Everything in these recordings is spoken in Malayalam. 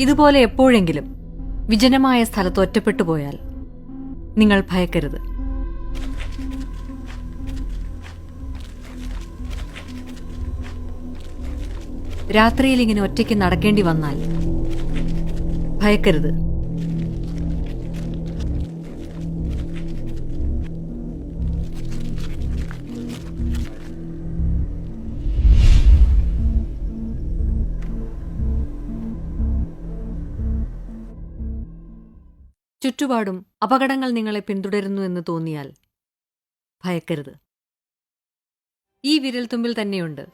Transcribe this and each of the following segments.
ഇതുപോലെ എപ്പോഴെങ്കിലും വിജനമായ സ്ഥലത്ത് ഒറ്റപ്പെട്ടു പോയാൽ നിങ്ങൾ ഭയക്കരുത്. രാത്രിയിൽ ഇങ്ങനെ ഒറ്റയ്ക്ക് നടക്കേണ്ടി വന്നാൽ ഭയക്കരുത്. ചുറ്റുപാടും അപകടങ്ങൾ നിങ്ങളെ പിന്തുടരുന്നു എന്ന് തോന്നിയാൽ ഭയക്കരുത്. ഈ വിരൽത്തുമ്പിൽ തന്നെയുണ്ട്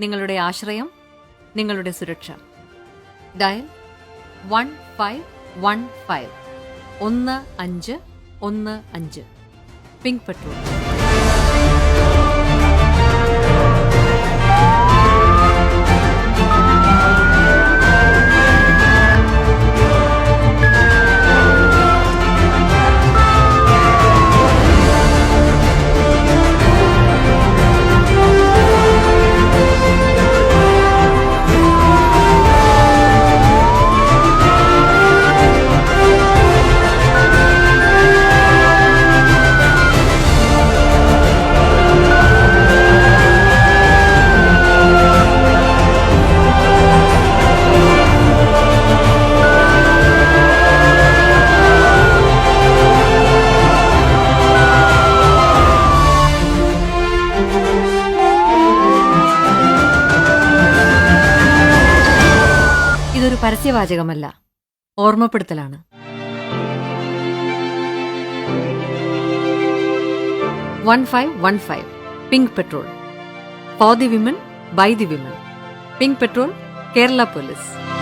നിങ്ങളുടെ ആശ്രയം നിങ്ങളുടെ സുരക്ഷ. Dial one five one five ഒന്ന് അഞ്ച് ഒന്ന് അഞ്ച്. Pink patrol. ഇതൊരു പരസ്യവാചകമല്ല. ഓർമ്മപ്പെടുത്തലാണ്. One five one five. Pink patrol. For the women by the women. Pink patrol Kerala police.